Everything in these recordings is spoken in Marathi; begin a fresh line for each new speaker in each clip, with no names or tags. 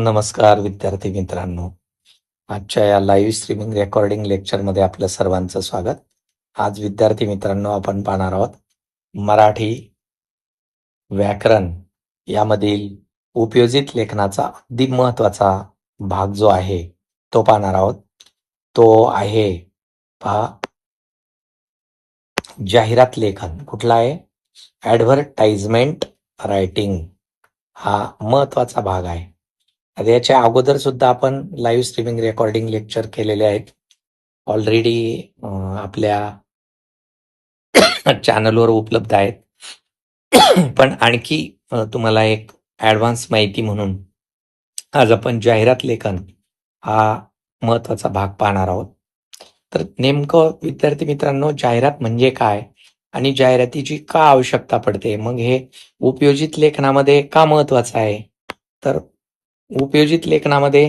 नमस्कार विद्यार्थी मित्रांनो. आजच्या या लाईव्ह स्ट्रीमिंग रेकॉर्डिंग लेक्चरमध्ये आपलं सर्वांचं स्वागत. आज विद्यार्थी मित्रांनो आपण पाहणार आहोत मराठी व्याकरण यामधील उपयोजित लेखनाचा अगदी महत्त्वाचा भाग जो आहे तो पाहणार आहोत. तो आहे पहा. जाहिरात लेखन. कुठला आहे? ऍडव्हर्टाइजमेंट रायटिंग हा महत्त्वाचा भाग आहे. आता याच्या अगोदर सुद्धा आपण लाईव्ह स्ट्रीमिंग रेकॉर्डिंग लेक्चर केलेले आहेत. ऑलरेडी आपल्या चॅनलवर उपलब्ध आहेत. पण आणखी तुम्हाला एक ॲडव्हान्स माहिती म्हणून आज आपण जाहिरात लेखन हा महत्त्वाचा भाग पाहणार आहोत. तर नेमकं विद्यार्थी मित्रांनो जाहिरात म्हणजे काय आणि जाहिरातीची का आवश्यकता पडते? मग हे उपयोजित लेखनामध्ये का महत्वाचं आहे? तर उपयोजित लेखनामध्ये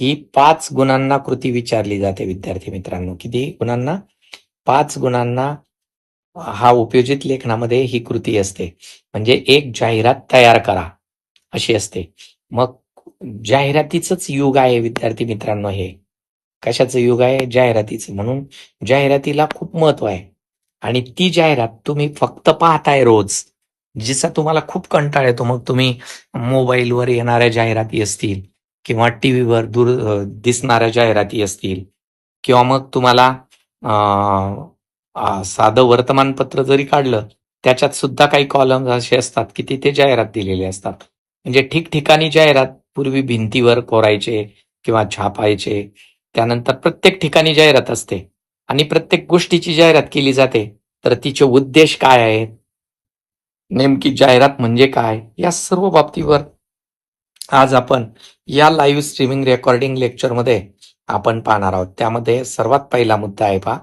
ही पाच गुणांना कृती विचारली जाते विद्यार्थी मित्रांनो. किती गुणांना? पाच गुणांना हा उपयोजित लेखनामध्ये ही कृती असते. म्हणजे एक जाहिरात तयार करा अशी असते. मग जाहिरातीचंच युग आहे विद्यार्थी मित्रांनो हे. कशाचं युग आहे? जाहिरातीचं. म्हणून जाहिरातीला खूप महत्त्व आहे. आणि ती जाहिरात तुम्ही फक्त पाहताय रोज. जिचा तुम्हाला खूप कंटाळ येतो मग तुम्ही मोबाईलवर येणाऱ्या जाहिराती असतील किंवा टीव्हीवर दूर दिसणाऱ्या जाहिराती असतील किंवा मग तुम्हाला साधं वर्तमानपत्र जरी काढलं त्याच्यात सुद्धा काही कॉलम्स असे असतात की तिथे जाहिरात दिलेले असतात. म्हणजे ठिकठिकाणी जाहिरात पूर्वी भिंतीवर कोरायचे किंवा छापायचे त्यानंतर प्रत्येक ठिकाणी जाहिरात असते. आणि प्रत्येक गोष्टीची जाहिरात केली जाते. तर तिचे उद्देश काय आहेत? नेमकी जाहिरात म्हणजे काय? या सर्व बाबतीवर आज आपण या लाईव्ह स्ट्रीमिंग रेकॉर्डिंग लेक्चरमध्ये आपण पाहणार आहोत. त्यामध्ये सर्वात पहिला मुद्दा आहे पहा.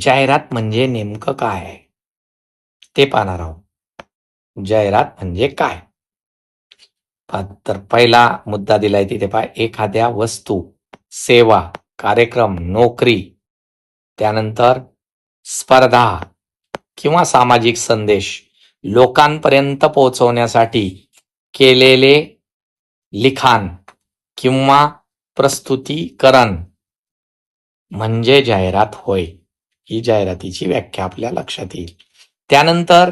जाहिरात म्हणजे नेमकं काय आहे? ते पाहणार आहोत. जाहिरात म्हणजे काय? तर पहिला मुद्दा दिलाय तिथे पहा. एखाद्या वस्तू सेवा कार्यक्रम नोकरी त्यानंतर स्पर्धा किंवा सामाजिक संदेश लोकांपर्यंत पोहोचवण्यासाठी केलेले लिखाण किंवा प्रस्तुतीकरण म्हणजे जाहिरात होय ही जाहिरातीची व्याख्या आपल्या लक्षात येईल. त्यानंतर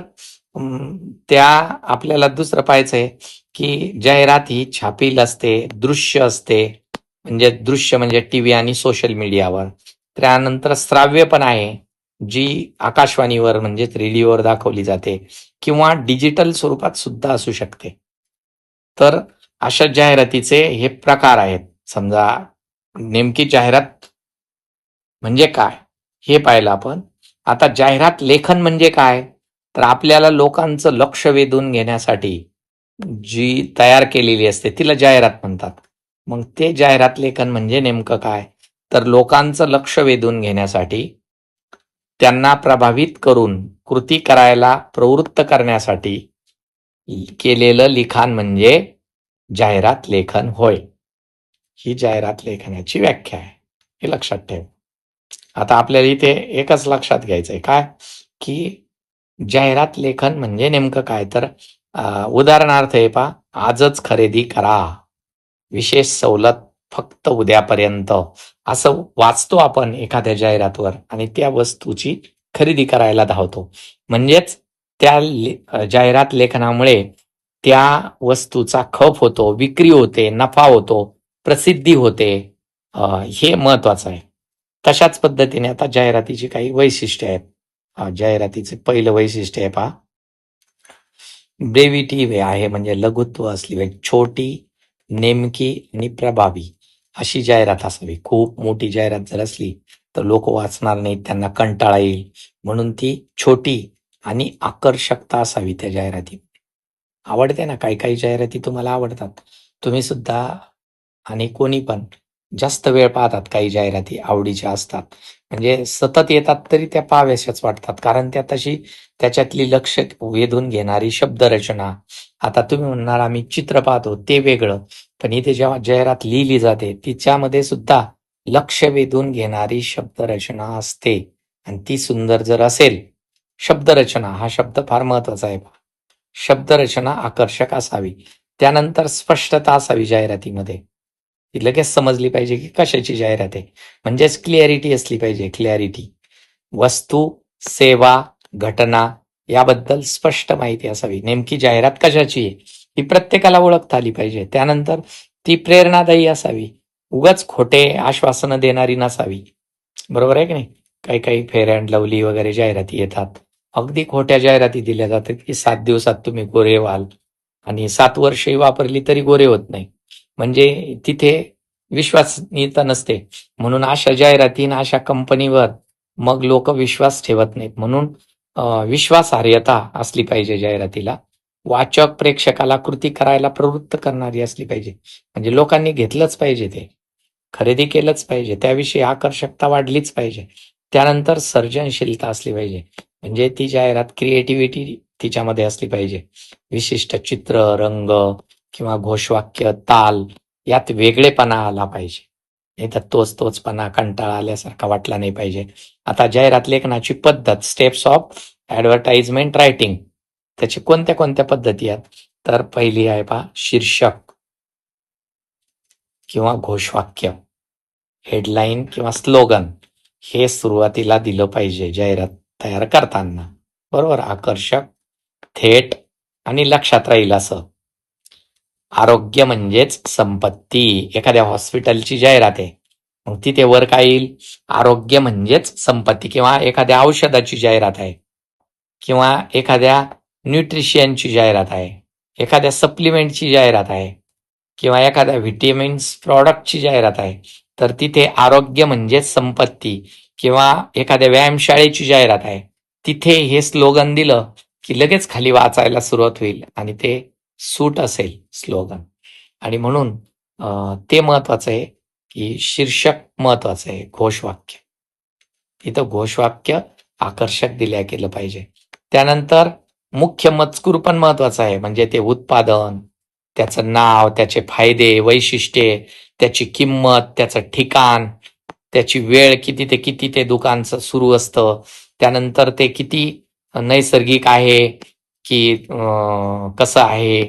त्या आपल्याला दुसरं पाहायचंय की जाहिरात ही छापील असते दृश्य असते म्हणजे दृश्य म्हणजे टीव्ही आणि सोशल मीडियावर. त्यानंतर श्राव्य पण आहे. जी आकाशवाणीवर म्हणजेच रेडिओवर दाखवली जाते किंवा डिजिटल स्वरूपात सुद्धा असू शकते. तर अशा जाहिरातीचे हे प्रकार आहेत. समजा नेमकी जाहिरात म्हणजे काय? हे पाहिलं आपण. आता जाहिरात लेखन म्हणजे काय? तर आपल्याला लोकांचं लक्ष वेधून घेण्यासाठी जी तयार केलेली असते तिला जाहिरात म्हणतात. मग ते जाहिरात लेखन म्हणजे नेमकं काय? तर लोकांचं लक्ष वेधून घेण्यासाठी त्यांना प्रभावित करून कृती करायला प्रवृत्त करण्यासाठी केलेलं लिखाण म्हणजे जाहिरात लेखन होय. ही जाहिरात लेखनाची व्याख्या आहे. हे लक्षात ठेव. आता आपल्याला इथे एकच लक्षात घ्यायचंय. काय? की जाहिरात लेखन म्हणजे नेमकं काय? तर उदाहरणार्थ हे पा आजच खरेदी करा. विशेष सवलत फक्त उद्यापर्यंत असं वाचतो आपण एखाद्या जाहिरातवर आणि त्या वस्तूची खरेदी करायला धावतो. म्हणजेच त्या ले- जाहिरात लेखनामुळे त्या वस्तूचा खप होतो विक्री होते नफा होतो प्रसिद्धी होते हे महत्वाचं आहे. तशाच पद्धतीने आता जाहिरातीची काही वैशिष्ट्य आहेत. जाहिरातीचे पहिलं वैशिष्ट्य आहे पहा. ब्रेविटी आहे म्हणजे लघुत्व असली म्हणजे छोटी नेमकी आणि प्रभावी. अशी जाहिरात असावी. खूप मोठी जाहिरात जर असली तर लोक वाचणार नाहीत त्यांना कंटाळा येईल. म्हणून ती छोटी आणि आकर्षकता असावी त्या जाहिराती आवडते ना? काही काही जाहिराती तुम्हाला आवडतात. तुम्ही सुद्धा आणि कोणी पण जास्त वेळ पाहतात काही जाहिराती आवडीच्या असतात. म्हणजे सतत येतात तरी त्या पाव्याशाच वाटतात. कारण त्या तशी त्याच्यातली लक्ष वेधून घेणारी शब्दरचना. आता तुम्ही म्हणणार आम्ही चित्र पाहतो ते वेगळं. पण इथे जेव्हा जाहिरात लिहिली जाते तिच्यामध्ये सुद्धा लक्ष वेधून घेणारी शब्दरचना असते. आणि ती सुंदर जर असेल शब्दरचना हा शब्द फार महत्त्वाचा आहे. शब्दरचना आकर्षक असावी. त्यानंतर स्पष्टता असावी जाहिरातीमध्ये. ती लगेच समजली पाहिजे की कशाची जाहिरात आहे. म्हणजेच क्लिअरिटी असली पाहिजे क्लिअरिटी वस्तू सेवा घटना याबद्दल स्पष्ट माहिती असावी. नेमकी जाहिरात कशाची आहे? ही प्रत्येकाला ओळखता आली पाहिजे. त्यानंतर ती प्रेरणादायी असावी. उगाच खोटे आश्वासनं देणारी नसावी. बरोबर आहे की नाही? काही काही फेअर अँड लवली वगैरे जाहिराती येतात. अगदी खोट्या जाहिराती दिल्या जातात की सात दिवसात तुम्ही गोरे व्हाल आणि सात वर्षही वापरली तरी गोरे होत नाही. म्हणजे तिथे विश्वासनीयता नसते. म्हणून अशा जाहिराती अशा कंपनीवर मग लोक विश्वास ठेवत नाहीत. म्हणून विश्वासार्हता असली पाहिजे जाहिरातीला. वाचक प्रेक्षकाला कृती करायला प्रवृत्त करणारी असली पाहिजे. म्हणजे लोकांनी घेतलंच पाहिजे ते. खरेदी केलंच पाहिजे. त्याविषयी आकर्षकता वाढलीच पाहिजे. त्यानंतर सर्जनशीलता असली पाहिजे. म्हणजे ती जाहिरात क्रिएटिव्हिटी तिच्यामध्ये असली पाहिजे. विशिष्ट चित्र रंग किंवा घोषवाक्य ताल यात वेगळेपणा आला पाहिजे. नाही तर तोच तोचपणा कंटाळा आल्यासारखा वाटला नाही पाहिजे. आता जाहिरात लेखनाची पद्धत स्टेप्स ऑफ ऍडव्हर्टाइजमेंट रायटिंग त्याची कोणत्या कोणत्या पद्धती आहेत? तर पहिली आहे पहा शीर्षक किंवा घोषवाक्य हेडलाईन किंवा स्लोगन हे सुरुवातीला दिलं पाहिजे जाहिरात तयार करताना. बरोबर? आकर्षक थेट आणि लक्षात राहील असं. आरोग्य म्हणजेच संपत्ती. एखाद्या हॉस्पिटलची जाहिरात आहे. मग तिथे वर काय येईल? आरोग्य म्हणजेच संपत्ती किंवा एखाद्या औषधाची जाहिरात आहे. किंवा एखाद्या न्यूट्रिशियनची जाहिरात आहे एखाद्या सप्लिमेंटची जाहिरात आहे किंवा एखाद्या व्हिटॅमिन्स प्रॉडक्टची जाहिरात आहे तर तिथे आरोग्य म्हणजेच संपत्ती किंवा एखाद्या व्यायामशाळेची जाहिरात आहे. तिथे हे स्लोगन दिलं की लगेच खाली वाचायला सुरुवात होईल आणि ते सूट असेल स्लोगन. आणि म्हणून ते महत्वाचं आहे की शीर्षक महत्वाचं आहे घोषवाक्य. इथं घोषवाक्य आकर्षक दिल्या केलं पाहिजे. त्यानंतर मुख्य मजकूर पण महत्त्वाचा आहे. म्हणजे ते उत्पादन त्याचं नाव त्याचे फायदे वैशिष्ट्ये त्याची किंमत त्याचं ठिकाण त्याची वेळ किती ते किती ते दुकानचं सुरू असतं. त्यानंतर ते किती नैसर्गिक आहे की कसं आहे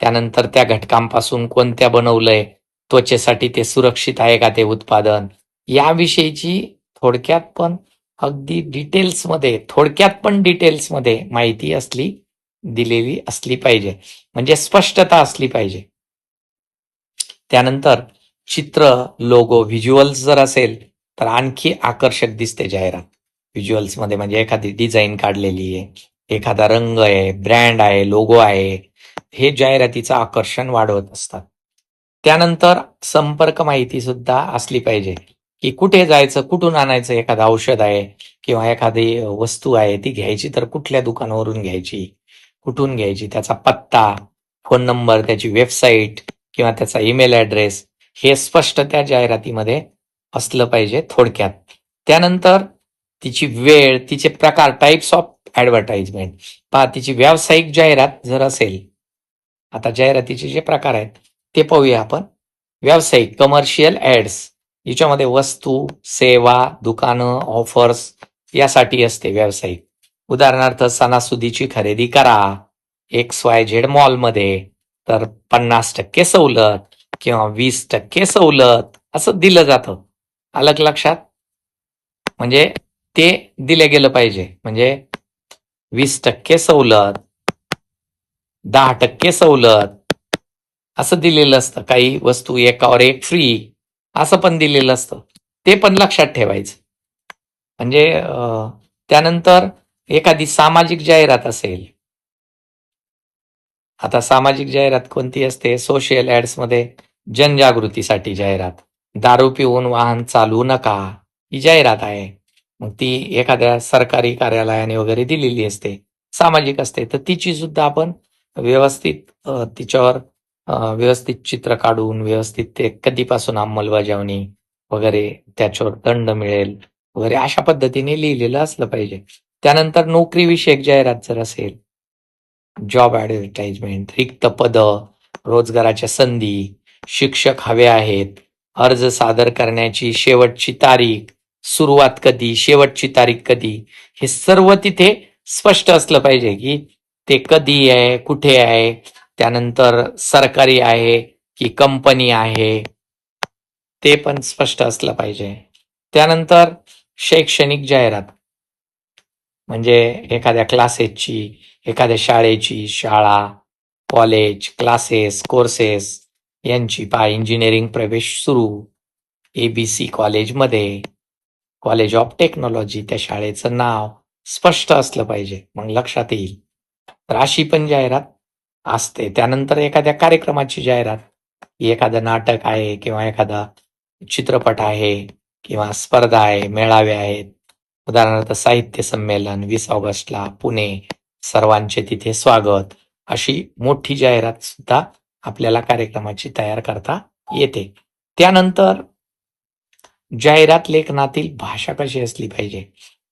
त्यानंतर त्या घटकांपासून कोणत्या बनवलंय त्वचेसाठी ते सुरक्षित आहे का ते उत्पादन याविषयीची थोडक्यात पण अगदी डिटेल्समध्ये थोडक्यात पण डिटेल्समध्ये माहिती असली दिलेली असली पाहिजे. म्हणजे स्पष्टता असली पाहिजे. त्यानंतर चित्र लोगो व्हिज्युअल्स जर असेल तर आणखी आकर्षक दिसते जाहिरात. व्हिज्युअल्समध्ये म्हणजे एखादी डिझाईन काढलेली आहे एखादा रंग आहे ब्रँड आहे लोगो आहे हे जाहिरातीचं आकर्षण वाढवत असतात. त्यानंतर संपर्क माहिती सुद्धा असली पाहिजे. की कुठे जायचं कुठून आणायचं एखादं औषध आहे किंवा एखादी वस्तू आहे ती घ्यायची तर कुठल्या दुकानावरून घ्यायची? कुठून घ्यायची? त्याचा पत्ता फोन नंबर त्याची वेबसाईट किंवा त्याचा ईमेल ऍड्रेस हे स्पष्ट त्या जाहिरातीमध्ये असलं पाहिजे थोडक्यात. त्यानंतर तिची वेळ तिचे प्रकार टाइप्स ऑफ ऍडव्हर्टाइजमेंट पहा तिची व्यावसायिक जाहिरात जर असेल आता जाहिरातीचे जे प्रकार आहेत ते पाहूया आपण. व्यावसायिक कमर्शियल ऍड्स याच्यामध्ये वस्तू सेवा दुकानं ऑफर्स यासाठी असते व्यावसायिक. उदाहरणार्थ सणासुदीची खरेदी करा. एक्स वाय झेड मॉलमध्ये तर पन्नास टक्के सवलत किंवा वीस टक्के सवलत असं दिलं जातं. अलग लक्षात? म्हणजे ते दिले गेलं पाहिजे. म्हणजे वीस टक्के सवलत दहा टक्के सवलत असं दिलेलं असतं. काही वस्तू एकावर एक फ्री असं पण दिलेलं असतं. ते पण लक्षात ठेवायचं. म्हणजे त्यानंतर एखादी सामाजिक जाहिरात असेल. आता सामाजिक जाहिरात कोणती असते? सोशल ऍड्समध्ये जनजागृतीसाठी जाहिरात. दारू पिऊन वाहन चालवू नका. ही जाहिरात आहे. मग ती एखाद्या सरकारी कार्यालयाने वगैरे दिलेली असते. सामाजिक असते. तर तिची सुद्धा आपण व्यवस्थित तिच्यावर व्यवस्थित चित्र काढून व्यवस्थित ते कधीपासून अंमलबजावणी वगैरे त्याच्यावर दंड मिळेल वगैरे अशा पद्धतीने लिहिलेलं असलं पाहिजे. त्यानंतर नोकरीविषयक जाहिरात जर असेल जॉब ऍडव्हर्टाइजमेंट रिक्त पद रोजगाराच्या संधी शिक्षक हवे आहेत अर्ज सादर करण्याची शेवटची तारीख सुरुवात कधी शेवटची तारीख कधी हे सर्व तिथे स्पष्ट असलं पाहिजे की ते कधी आहे कुठे आहे त्यानंतर सरकारी आहे की कंपनी आहे ते पण स्पष्ट असलं पाहिजे. त्यानंतर शैक्षणिक जाहिरात. म्हणजे एखाद्या क्लासेसची एखाद्या शाळेची शाळा कॉलेज क्लासेस कोर्सेस यांची पा इंजिनिअरिंग प्रवेश सुरू एबीसी कॉलेजमध्ये. कॉलेज ऑफ टेक्नॉलॉजी त्या शाळेचं नाव स्पष्ट असलं पाहिजे मग लक्षात येईल. तर अशी पण जाहिरात असते. त्यानंतर एखाद्या कार्यक्रमाची जाहिरात एखादं नाटक आहे किंवा एखादा चित्रपट आहे किंवा स्पर्धा आहे मेळावे आहेत. उदाहरणार्थ साहित्य संमेलन वीस ऑगस्टला पुणे सर्वांचे तिथे स्वागत अशी मोठी जाहिरात सुद्धा आपल्याला कार्यक्रमाची तयार करता येते. त्यानंतर जाहिरात लेखनातील भाषा कशी असली पाहिजे?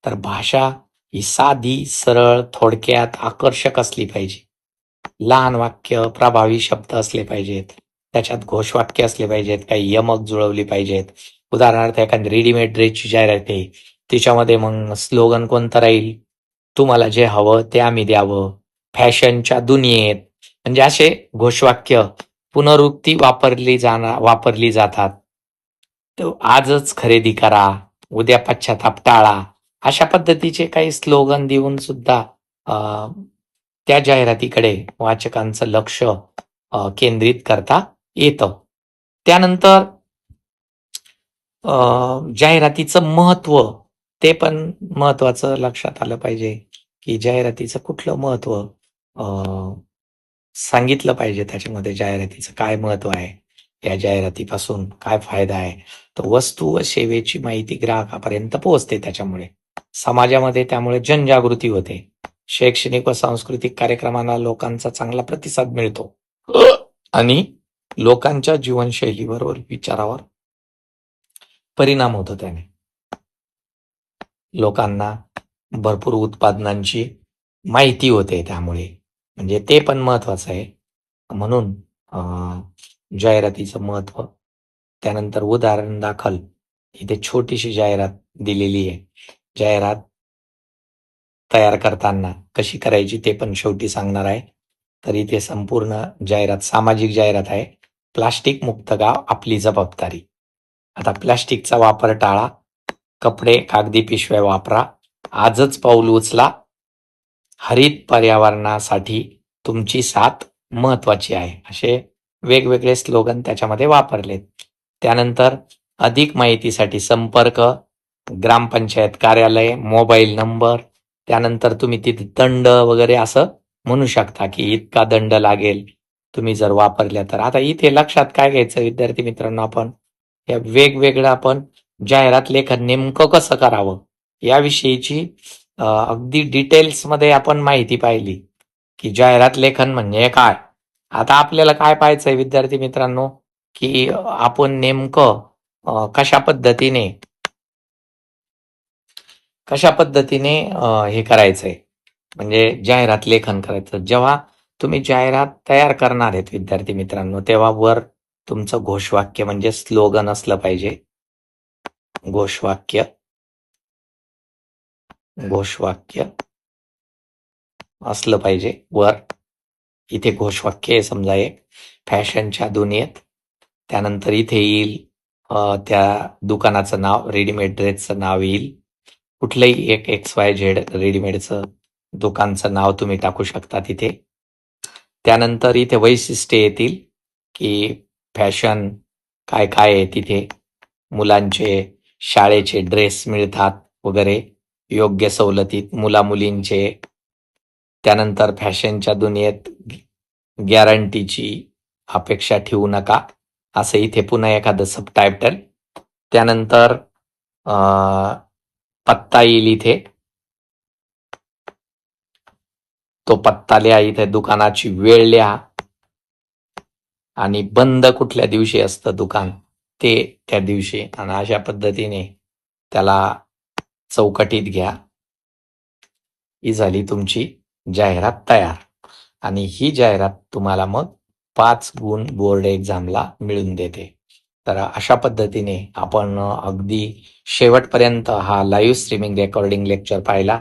तर भाषा ही साधी सरळ थोडक्यात आकर्षक असली पाहिजे. लहान वाक्य प्रभावी शब्द असले पाहिजेत. त्याच्यात घोषवाक्य असले पाहिजेत. काही यमक जुळवली पाहिजेत. उदाहरणार्थ एखादी रेडीमेड ड्रेसची जाहिरात आहे. तिच्यामध्ये मग स्लोगन कोणतं राहील? तुम्हाला जे हवं ते आम्ही द्यावं. फॅशनच्या दुनियेत. म्हणजे असे घोषवाक्य पुनरुक्ती वापरली जाणार वापरली जातात. आजच खरेदी करा. उद्या पश्चाताप टाळा. अशा पद्धतीचे काही स्लोगन देऊन सुद्धा त्या जाहिरातीकडे वाचकांचं लक्ष केंद्रित करता येतं. त्यानंतर अं, जाहिरातीचं महत्त्व ते पण महत्वाचं लक्षात आलं पाहिजे की जाहिरातीचं कुठलं महत्त्व अं, सांगितलं पाहिजे त्याच्यामध्ये जाहिरातीचं काय महत्त्व आहे या जाहिरातीपासून काय फायदा आहे. तर वस्तू व सेवेची माहिती ग्राहकापर्यंत पोहोचते त्याच्यामुळे. समाजामध्ये त्यामुळे जनजागृती होते. शैक्षणिक व सांस्कृतिक कार्यक्रमांना लोकांचा चांगला प्रतिसाद मिळतो. आणि लोकांच्या जीवनशैलीवर विचारावर परिणाम होतो त्याने. लोकांना भरपूर उत्पादनांची माहिती होते त्यामुळे. म्हणजे ते पण महत्वाचं आहे. म्हणून अं, जाहिरातीचं महत्त्व त्यानंतर उदाहरण दाखल. इथे छोटीशी जाहिरात दिलेली आहे. जाहिरात तयार करताना कशी करायची ते पण शेवटी सांगणार आहे. तर इथे संपूर्ण जाहिरात सामाजिक जाहिरात आहे. प्लास्टिक मुक्त गाव आपली जबाबदारी. आता प्लास्टिकचा वापर टाळा. कपडे कागदी पिशव्या वापरा. आजच पाऊल उचला. हरित पर्यावरणासाठी तुमची साथ महत्वाची आहे. असे वेगवेगळे स्लोगन त्याच्यामध्ये वापरलेत. त्यानंतर अधिक माहितीसाठी संपर्क. ग्रामपंचायत कार्यालय मोबाईल नंबर. त्यानंतर तुम्ही तिथे दंड वगैरे असं म्हणू शकता की इतका दंड लागेल तुम्ही जर वापरल्या तर. आता इथे लक्षात काय घ्यायचं विद्यार्थी मित्रांनो आपण? या वेगवेगळं आपण जाहिरात लेखन नेमकं कसं करावं? याविषयीची अगदी डिटेल्समध्ये आपण माहिती पाहिली की जाहिरात लेखन म्हणजे काय? आता आपल्याला काय पाहायचंय विद्यार्थी मित्रांनो की आपण नेमकं कशा पद्धतीने कशा पद्धतीने हे हे करायचंय? म्हणजे जाहिरात लेखन करायचं. जेव्हा तुम्ही जाहिरात तयार करणार आहेत विद्यार्थी मित्रांनो तेव्हा वर तुमचं घोषवाक्य म्हणजे स्लोगन असलं पाहिजे. घोषवाक्य. घोषवाक्य असलं पाहिजे वर. इथे घोषवाक्य आहे समजा एक. फॅशनच्या दुनियेत. त्यानंतर इथे येईल त्या दुकानाचं नाव रेडीमेड ड्रेसचं नाव येईल. कुठलंही एक एक्स वाय झेड रेडीमेडचं दुकानचं नाव तुम्ही टाकू शकता तिथे. त्यानंतर इथे वैशिष्ट्ये येतील की फॅशन काय काय आहे तिथे. मुलांचे शाळेचे ड्रेस मिळतात वगैरे योग्य सवलतीत मुला मुलींचे त्यानंतर फॅशनच्या दुनियेत गॅरंटीची अपेक्षा ठेवू नका असं इथे पुन्हा एखादं सबटायटल त्यानंतर पत्ता येईल इथे तो पत्ता लिहा इथे दुकानाची वेळ लिहा. आणि बंद कुठल्या दिवशी असतं दुकान ते त्या दिवशी. आणि अशा पद्धतीने त्याला चौकटीत घ्या. ही झाली तुमची जाहिरात तयार. आणि ही जाहिरात तुम्हाला मग पाच गुण बोर्ड एक्झामला मिळून देते. तर अशा पद्धतीने आपण अगदी शेवटपर्यंत हा लाईव्ह स्ट्रीमिंग रेकॉर्डिंग लेक्चर पाहिला.